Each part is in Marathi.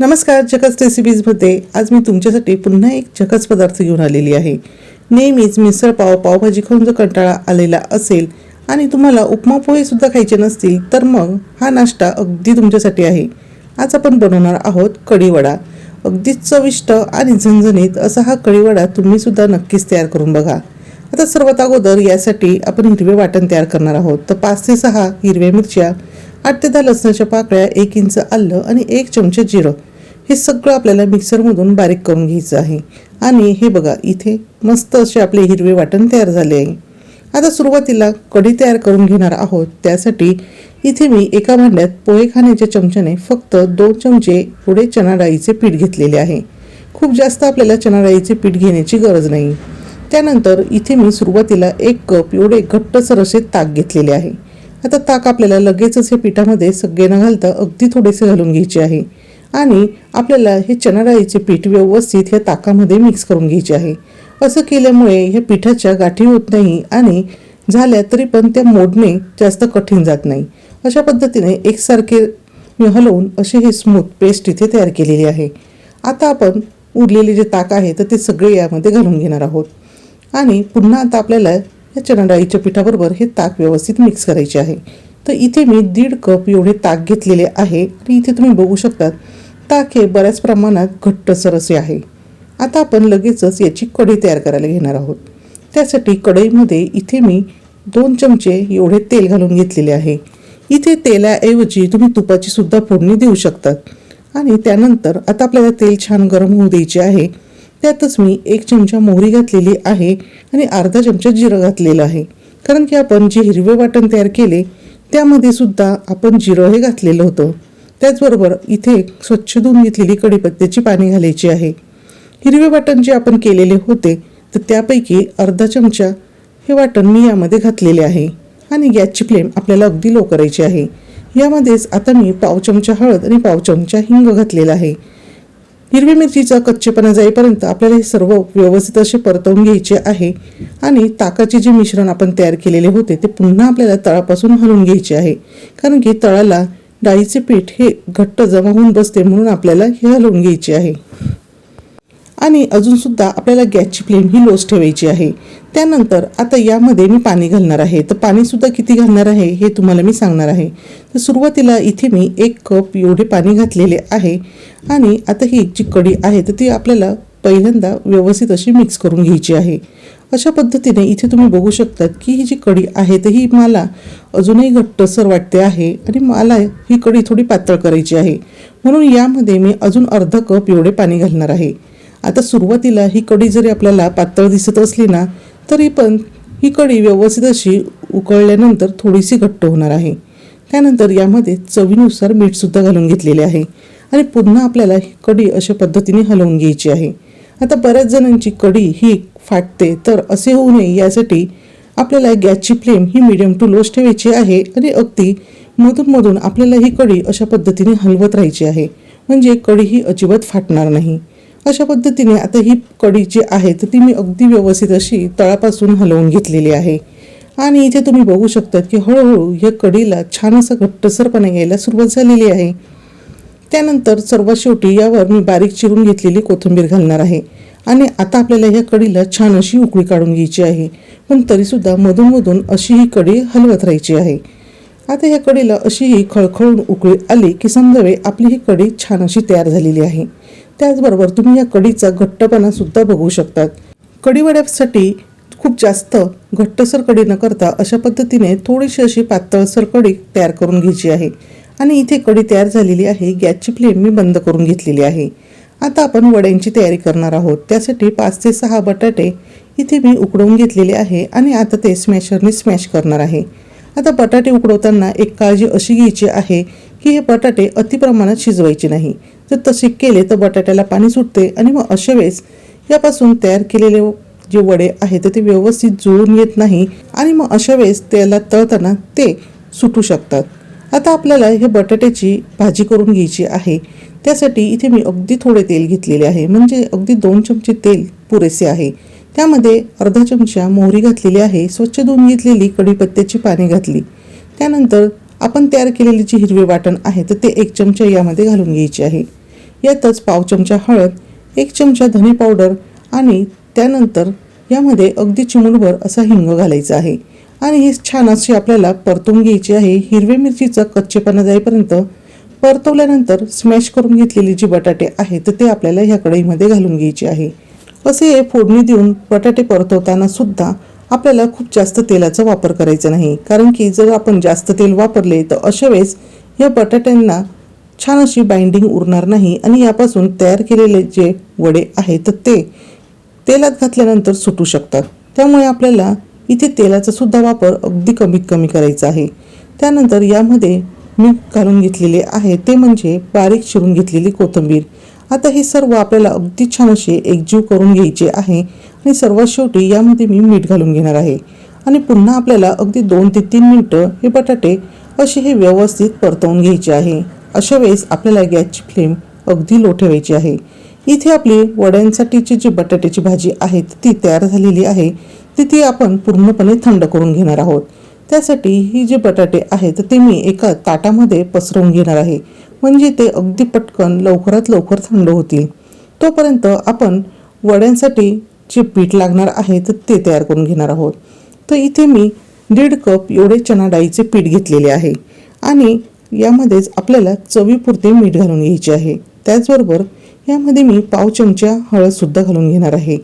नमस्कार जकस रेसिपीजमध्ये आज मी तुमच्यासाठी पुन्हा एक जकस पदार्थ घेऊन आलेली आहे. नेहमीच मिसळ पाव पावभाजी खाऊन जर कंटाळा आलेला असेल आणि तुम्हाला उपमा पोहे सुद्धा खायचे नसतील तर मग हा नाश्ता अगदी तुमच्यासाठी आहे. आज आपण बनवणार आहोत कढीवडा. अगदीच चविष्ट आणि झणझणीत असा हा कढीवडा तुम्हीसुद्धा नक्कीच तयार करून बघा. आता सर्वात अगोदर यासाठी आपण हिरवे वाटण तयार करणार आहोत. तर पाच ते सहा हिरव्या मिरच्या आठ ते दहा लसणाच्या पाकळ्या एक इंच आलं आणि एक चमचे जिरं. हे सगळं आपल्याला मिक्सरमधून बारीक करून घ्यायचं आहे. आणि हे बघा इथे मस्त असे आपले हिरवे वाटण तयार झाले आहे. आता सुरुवातीला कढी तयार करून घेणार आहोत. त्यासाठी इथे मी एका भांड्यात पोहे खाण्याच्या चमच्याने फक्त दोन चमचे पुढे चणा डाळीचे पीठ घेतलेले आहे. खूप जास्त आपल्याला चणा डाळीचे पीठ घेण्याची गरज नाही. त्यानंतर इथे मी सुरुवातीला एक कप एवढे घट्टसर असे ताक घेतलेले आहे. आता ताक आपल्याला लगेचच हे पिठामध्ये सगळे न घालता अगदी थोडेसे घालून घ्यायचे आहे. आणि आपल्याला हे चणाडाळीचे पीठ व्यवस्थित ह्या ताकामध्ये मिक्स करून घ्यायचे आहे. असं केल्यामुळे ह्या पिठाच्या गाठी होत नाही आणि झाल्या तरी पण त्या मोडणे जास्त कठीण जात नाही. अशा पद्धतीने एकसारखे हलवून असे हे स्मूथ पेस्ट इथे तयार केलेली आहे. आता आपण उरलेले जे ताक आहे तर ते सगळे यामध्ये घालून घेणार आहोत. आणि पुन्हा आता आपल्याला या चणाडाळीच्या पिठाबरोबर हे ताक व्यवस्थित मिक्स करायचे आहे. तर इथे मी दीड कप एवढे ताक घेतलेले आहे. आणि इथे तुम्ही बघू शकता ताक हे बऱ्याच प्रमाणात घट्टसर असे आहे. आता आपण लगेचच याची कढी तयार करायला घेणार आहोत. त्यासाठी कढईमध्ये इथे मी दोन चमचे एवढे तेल घालून घेतलेले आहे. इथे तेलाऐवजी तुम्ही तुपाची सुद्धा फोडणी देऊ शकतात. आणि त्यानंतर आता आपल्याला तेल छान गरम होऊ द्यायचे आहे. त्यातच मी एक चमचा मोहरी घातलेली आहे आणि अर्धा चमचा जिरं घातलेलं आहे. कारण की आपण जे हिरवे वाटण तयार केले त्यामध्ये सुद्धा आपण जिरं हे घातलेलं होतं. त्याचबरोबर इथे स्वच्छ धुवून घेतलेली कढीपत्त्याची पाणी घालायची आहे. हिरवे वाटण जे आपण केलेले होते तर त्यापैकी अर्धा चमचा हे वाटण मी यामध्ये घातलेले आहे. आणि गॅसची फ्लेम आपल्याला अगदी लो करायची आहे. यामध्येच आता मी पाव चमचा हळद आणि पाव चमचा हिंग घातलेला आहे. हिरवी मिरचीचा कच्चेपणा जाईपर्यंत आपल्याला हे सर्व व्यवस्थित असे परतवून घ्यायचे आहे आणि ताकाचे जे मिश्रण आपण तयार केलेले होते ते पुन्हा आपल्याला तळापासून हलवून घ्यायचे आहे. कारण की तळाला डाळीचे पीठ हे घट्ट जमा होऊन बसते म्हणून आपल्याला हे हलवून घ्यायचे आहे. आणि अजूनसुद्धा आपल्याला गॅसची फ्लेम ही लोच ठेवायची आहे. त्यानंतर आता यामध्ये मी पाणी घालणार आहे. तर पाणीसुद्धा किती घालणार आहे हे तुम्हाला मी सांगणार आहे. तर सुरुवातीला इथे मी एक कप एवढे पाणी घातलेले आहे आणि आता ही जी कढी आहे तर ती आपल्याला पहिल्यांदा व्यवस्थित अशी मिक्स करून घ्यायची आहे. अशा पद्धतीने इथे तुम्ही बघू शकतात की ही जी कढी आहे तर ही मला अजूनही घट्टसर वाटते आहे आणि मला ही कढी थोडी पातळ करायची आहे. म्हणून यामध्ये मी अजून अर्धा कप एवढे पाणी घालणार आहे. आता सुरुवातीला ही कढी जरी आपल्याला पातळ दिसत असली ना तरी पण ही कढी व्यवस्थित अशी उकळल्यानंतर थोडीशी घट्ट होणार आहे. त्यानंतर यामध्ये चवीनुसार मीठसुद्धा घालून घेतलेले आहे आणि पुन्हा आपल्याला ही कढी अशा पद्धतीने हलवून घ्यायची आहे. आता बऱ्याच जणांची कढी ही फाटते तर असे होऊ नये यासाठी आपल्याला गॅसची फ्लेम ही मिडियम टू लोच ठेवायची आहे आणि अगदी मधून मधून आपल्याला ही कढी अशा पद्धतीने हलवत राहायची आहे. म्हणजे कढी ही अजिबात फाटणार नाही. अशा पद्धतीने आता ही कढी जी आहे तर ती मी अगदी व्यवस्थित अशी तळापासून हलवून घेतलेली आहे. आणि इथे तुम्ही बघू शकतात की हळूहळू या कढीला छान असा घट्टसरपणा यायला सुरुवात झालेली आहे. त्यानंतर सर्वात शेवटी यावर मी बारीक चिरून घेतलेली कोथिंबीर घालणार आहे. आणि आता आपल्याला ह्या कढीला छान अशी उकळी काढून घ्यायची आहे. पण तरीसुद्धा मधूनमधून अशी ही कढी हलवत राहायची आहे. आता ह्या कढीला अशी ही खळखळून उकळी आली की समजावे आपली ही कढी छान अशी तयार झालेली आहे. त्याचबरोबर तुम्ही या कढीचा घट्टपणा सुद्धा बघू शकतात कढीवड्यासाठी खूप जास्त घट्टसर कढी न करता अशा पद्धतीने थोडीशी अशी पातळसर कढी तयार करून घ्यायची आहे. आणि इथे कढी तयार झालेली आहे गॅसची फ्लेम मी बंद करून घेतलेली आहे. आता आपण वड्यांची तयारी करणार आहोत. त्यासाठी पाच ते सहा बटाटे इथे मी उकडवून घेतलेले आहे आणि आता ते स्मॅशरने स्मॅश करणार आहे. आता बटाटे उकडवताना एक काळजी अशी घ्यायची आहे की हे बटाटे अतिप्रमाणात शिजवायचे नाही. जर तसे केले तर बटाट्याला पाणी सुटते आणि मग अशा वेळेस यापासून तयार केलेले जे वडे आहेत तर ते व्यवस्थित जुळून येत नाही आणि मग अशा वेळेस त्याला तळताना ते सुटू शकतात. आता आपल्याला हे बटाट्याची भाजी करून घ्यायची आहे. त्यासाठी इथे मी अगदी थोडे तेल घेतलेले आहे. म्हणजे अगदी दोन चमचे तेल पुरेसे आहे. त्यामध्ये अर्धा चमचा मोहरी घातलेली आहे. स्वच्छ धुवून घेतलेली कढीपत्त्याची पाने घातली. त्यानंतर आपण तयार केलेली जी हिरवे वाटण आहे तर ते एक चमचा यामध्ये घालून घ्यायचे आहे. यातच पाव चमचा हळद एक चमचा धने पावडर आणि त्यानंतर यामध्ये अगदी चिमूटभर असा हिंग घालायचा आहे. आणि हे छान अशी आपल्याला परतून घ्यायची आहे. हिरव्या मिरचीचा कच्चेपणा जाईपर्यंत परतवल्यानंतर स्मॅश करून घेतलेली जी बटाटे आहेत ते आपल्याला ह्या कढईमध्ये घालून घ्यायचे आहे. असे हे फोडणी देऊन बटाटे परतवताना सुद्धा आपल्याला खूप जास्त तेलाचा वापर करायचा नाही. कारण की जर आपण जास्त तेल वापरले तर अशा वेळेस या बटाट्यांना छान अशी बाइंडिंग उरणार नाही आणि यापासून तयार केलेले जे वडे आहेत ते तेलात घातल्यानंतर सुटू शकतात. त्यामुळे आपल्याला इथे तेलाचा सुद्धा वापर अगदी कमीत कमी करायचा आहे. त्यानंतर यामध्ये मीठ घालून घेतलेले आहे ते म्हणजे बारीक चिरून घेतलेली कोथिंबीर. आता हे सर्व आपल्याला अगदी छान असे एकजीव करून घ्यायचे आहे आणि सर्वात शेवटी यामध्ये मी मीठ घालून घेणार आहे. आणि पुन्हा आपल्याला अगदी दोन ते तीन मिनटं हे बटाटे असे हे व्यवस्थित परतवून घ्यायचे आहे. अशा वेळेस आपल्याला गॅसची फ्लेम अगदी लो ठेवायची आहे. इथे आपली वड्यांसाठीची जी बटाट्याची भाजी आहे ती तयार झालेली आहे. ती ती आपण पूर्णपणे थंड करून घेणार आहोत. त्यासाठी ही जे बटाटे आहेत ते मी एका ताटामध्ये पसरवून घेणार आहे. म्हणजे ते अगदी पटकन लवकरात लवकर थंड होतील. तोपर्यंत आपण वड्यांसाठी जे पीठ लागणार आहे तर ते तयार करून घेणार आहोत. तर इथे मी दीड कप एवढे चणा डाळीचे पीठ घेतलेले आहे. आणि यामध्येच आपल्याला चवीपुरते मीठ घालून घ्यायचे आहे. त्याचबरोबर यामध्ये मी पाव चमचा हळदसुद्धा घालून घेणार आहे.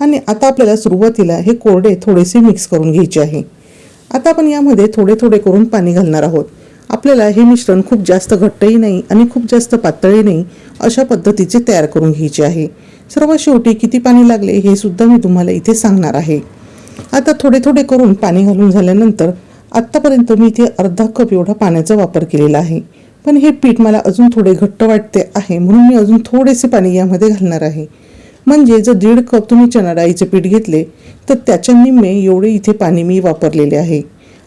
आणि आता आपल्याला सुरुवातीला हे कोरडे थोडेसे मिक्स करून घ्यायचे आहे. आता आपण यामध्ये थोडे थोडे करून पाणी घालणार आहोत. आपल्याला हे मिश्रण खूप जास्त घट्टही नाही आणि खूप जास्त पातळही नाही अशा पद्धतीचे तयार करून घ्यायचे आहे. सर्वात शेवटी किती पाणी लागले हे सुद्धा मी तुम्हाला इथे सांगणार आहे. आता थोडे थोडे करून पाणी घालून झाल्यानंतर आत्तापर्यंत मी इथे अर्धा कप एवढा पाण्याचा वापर केलेला आहे. पण हे पीठ मला अजून थोडे घट्ट वाटते आहे म्हणून मी अजून थोडेसे पाणी यामध्ये घालणार आहे. म्हणजे जर दीड कप तुम्ही चणा डाळीचे पीठ घेतले तर त्याच्या निम्मे एवढे इथे पाणी मी वापरलेले आहे.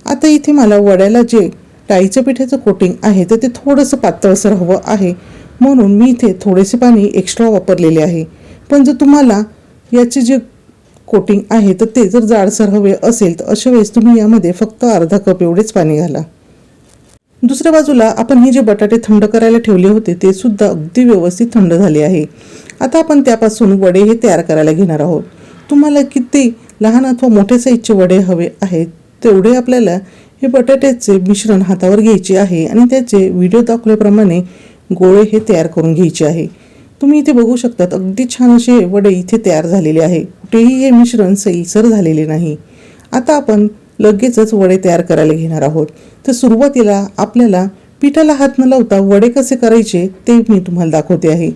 आता इथे मला वड्याला जे डाळीच्या पिठाचं कोटिंग आहे तर ते थोडंसं पातळसर हवं आहे. म्हणून मी इथे थोडेसे पाणी एक्स्ट्रा वापरलेले आहे. पण जर तुम्हाला याचे जे कोटिंग आहे तर ते जर जाडसर हवे असेल तर अशा वेळेस तुम्ही यामध्ये फक्त अर्धा कप एवढेच पाणी घाला. दुसऱ्या बाजूला आपण हे जे बटाटे थंड करायला ठेवले होते ते सुद्धा अगदी व्यवस्थित थंड झाले आहे. आता आपण त्यापासून वडे हे तयार करायला घेणार आहोत. तुम्हाला किती लहान अथवा मोठ्या साईजचे वडे हवे आहेत तेवढे आपल्याला हे बटाट्याचे मिश्रण हातावर घ्यायचे आहे आणि त्याचे व्हिडिओ दाखवल्याप्रमाणे गोळे हे तयार करून घ्यायचे आहे. तुम्ही इथे बघू शकतात अगदी छान असे वडे इथे तयार झालेले आहे. कुठेही हे मिश्रण सैलसर झालेले नाही. आता आपण लगेचच वडे तयार करायला घेणार आहोत. तर सुरुवातीला आपल्याला पिठाला हात न लावता वडे कसे करायचे ते मी तुम्हाला दाखवते आहे.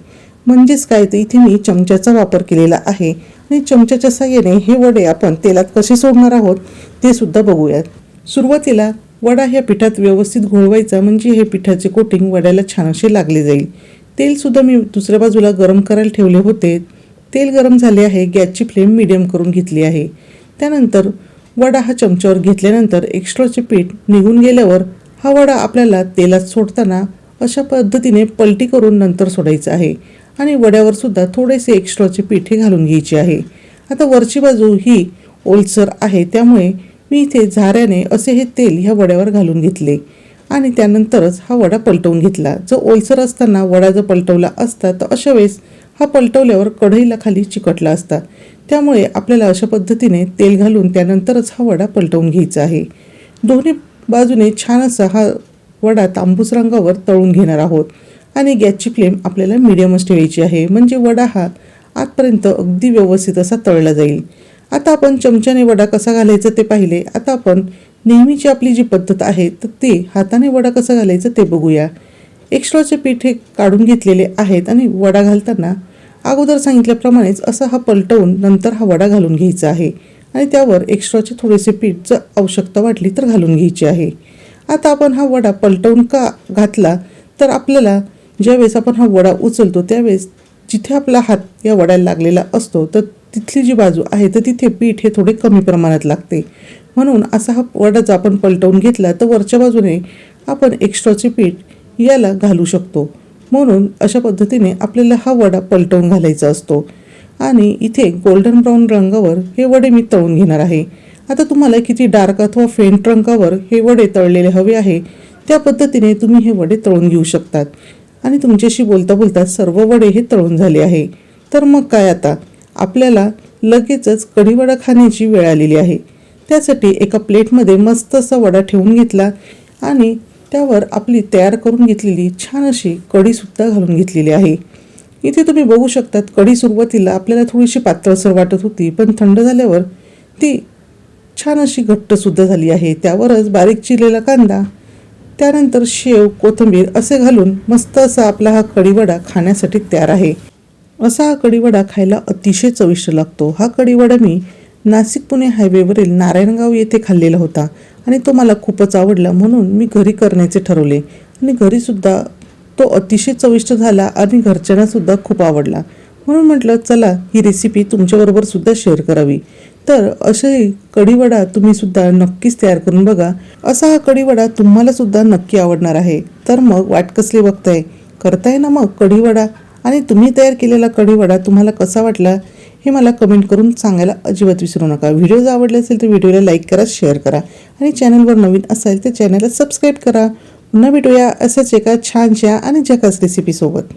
म्हणजेच काय तर इथे मी चमच्याचा वापर केलेला आहे आणि चमच्याच्या साह्याने हे वडे आपण तेलात कसे सोडणार आहोत ते सुद्धा बघूयात. सुरुवातीला वडा ह्या पिठात व्यवस्थित घोळवायचा म्हणजे हे पिठाचे कोटिंग वड्याला छान असे लागले जाईल. तेलसुद्धा मी दुसऱ्या बाजूला गरम करायला ठेवले होते. तेल गरम झाले आहे गॅसची फ्लेम मिडियम करून घेतली आहे. त्यानंतर वडा हा चमच्यावर घेतल्यानंतर एक्स्ट्राचे पीठ निघून गेल्यावर हा वडा आपल्याला तेलात सोडताना अशा पद्धतीने पलटी करून नंतर सोडायचा आहे आणि वड्यावर सुद्धा थोडेसे एक्स्ट्राचे पीठ हे घालून घ्यायचे आहे. आता वरची बाजू ही ओलसर आहे त्यामुळे मी इथे झाऱ्याने असे हे तेल ह्या वड्यावर घालून घेतले आणि त्यानंतरच हा वडा पलटवून घेतला. जो ओलसर असताना वडा जर पलटवला असता तर अशा वेळेस हा पलटवल्यावर कढईला खाली चिकटला असता. त्यामुळे आपल्याला अशा पद्धतीने तेल घालून त्यानंतरच हा वडा पलटवून घ्यायचा आहे. दोन्ही बाजूने छान असा हा वडा तांबूस रंगावर तळून घेणार आहोत. आणि गॅसची फ्लेम आपल्याला मिडियमच ठेवायची आहे. म्हणजे वडा हा आतपर्यंत अगदी व्यवस्थित असा तळला जाईल. आता आपण चमच्याने वडा कसा घालायचा ते पाहिले. आता आपण नेहमीची आपली जी पद्धत आहे तर ते हाताने वडा कसा घालायचं ते बघूया. एक्स्ट्राचे पीठ हे काढून घेतलेले आहेत आणि वडा घालताना अगोदर सांगितल्याप्रमाणेच असा हा पलटवून नंतर हा वडा घालून घ्यायचा आहे. आणि त्यावर एक्स्ट्राचे थोडेसे पीठ जर आवश्यकता वाटली तर घालून घ्यायची आहे. आता आपण हा वडा पलटवून का घातला तर आपल्याला ज्यावेळेस आपण हा वडा उचलतो त्यावेळेस जिथे आपला हात या वड्याला लागलेला असतो तर तिथली जी बाजू आहे तर तिथे पीठ हे थोडे कमी प्रमाणात लागते. म्हणून असा हा वडा जर आपण पलटवून घेतला तर वरच्या बाजूने आपण एक्स्ट्राचे पीठ याला घालू शकतो. म्हणून अशा पद्धतीने आपल्याला हा वडा पलटवून घालायचा असतो. आणि इथे गोल्डन ब्राऊन रंगावर हे वडे मी तळून घेणार आहे. आता तुम्हाला किती डार्क अथवा फेंट रंगावर हे वडे तळलेले हवे आहे त्या पद्धतीने तुम्ही हे वडे तळून घेऊ शकतात. आणि तुमच्याशी बोलता बोलता सर्व वडे हे तळून झाले आहे. तर मग काय आता? आपल्याला लगेचच कढीवडा खाण्याची वेळ आलेली आहे. त्यासाठी एका प्लेटमध्ये मस्त असा वडा ठेवून घेतला आणि त्यावर आपली तयार करून घेतलेली छान अशी कढीसुद्धा घालून घेतलेली आहे. इथे तुम्ही बघू शकतात कढी सुरुवातीला आपल्याला थोडीशी पातळसर वाटत होती पण थंड झाल्यावर ती छान अशी घट्टसुद्धा झाली आहे. त्यावरच बारीक चिरलेला कांदा त्यानंतर शेव कोथिंबीर असे घालून मस्त असा आपला हा कढीवडा खाण्यासाठी तयार आहे. असा हा कढीवडा खायला अतिशय चविष्ट लागतो. हा कढीवडा मी नाशिक पुणे हायवेवरील नारायणगाव येथे खाल्लेला होता. आणि तो मला खूपच आवडला म्हणून मी घरी करण्याचे ठरवले. आणि घरीसुद्धा तो अतिशय चविष्ट झाला आणि घरच्यांनासुद्धा खूप आवडला. म्हणून म्हटलं चला ही रेसिपी तुमच्याबरोबर सुद्धा शेअर करावी. तर असे कढीवडा तुम्ही सुद्धा नक्कीच तयार करून बघा. असा हा कढीवडा तुम्हाला सुद्धा नक्की आवडणार आहे. तर मग वाट कसली बघताय? करताय ना मग कढीवडा? आणि तुम्ही तयार केलेला कढीवडा तुम्हाला कसा वाटला? हे मला कमेंट करून सांगायला अजिबात विसरू नका. व्हिडिओ जर आवडले असेल तर व्हिडिओला लाईक करा शेअर करा आणि चॅनलवर नवीन असाल तर चॅनलला सबस्क्राईब करा. पुन्हा भेटूया असंच एका छानशा आणि झकास रेसिपीसोबत